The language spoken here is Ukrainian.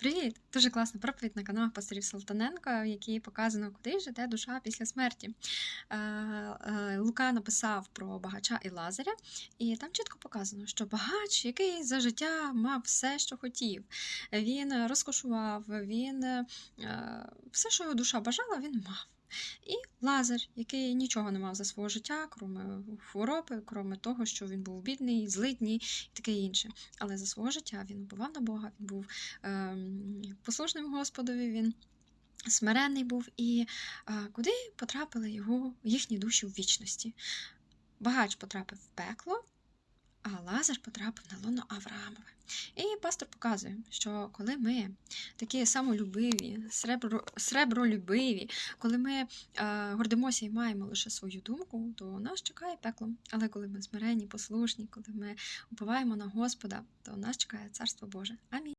Привіт! Дуже класна проповідь на каналах пасторів Салтаненко, в якій показано, куди ж душа після смерті. Е, е, Лука написав про багача і Лазаря, і там чітко показано, що багач, який за життя мав все, що хотів, він розкошував, він е, все, що його душа бажала, він мав. І Лазар, який нічого не мав за свого життя, крім хвороби, крім того, що він був бідний, злидній і таке інше. Але за свого життя він убивав на Бога, він був ем, послушним Господові, він смиренний був. І е, куди потрапили його, їхні душі в вічності? Багач потрапив в пекло, а Лазар потрапив на лоно Авраамове. І пастор показує, що коли ми такі самолюбиві, сребро, сребролюбиві, коли ми е, гордимося і маємо лише свою думку, то нас чекає пекло. Але коли ми смиренні, послушні, коли ми уповаємо на Господа, то нас чекає Царство Боже. Амінь.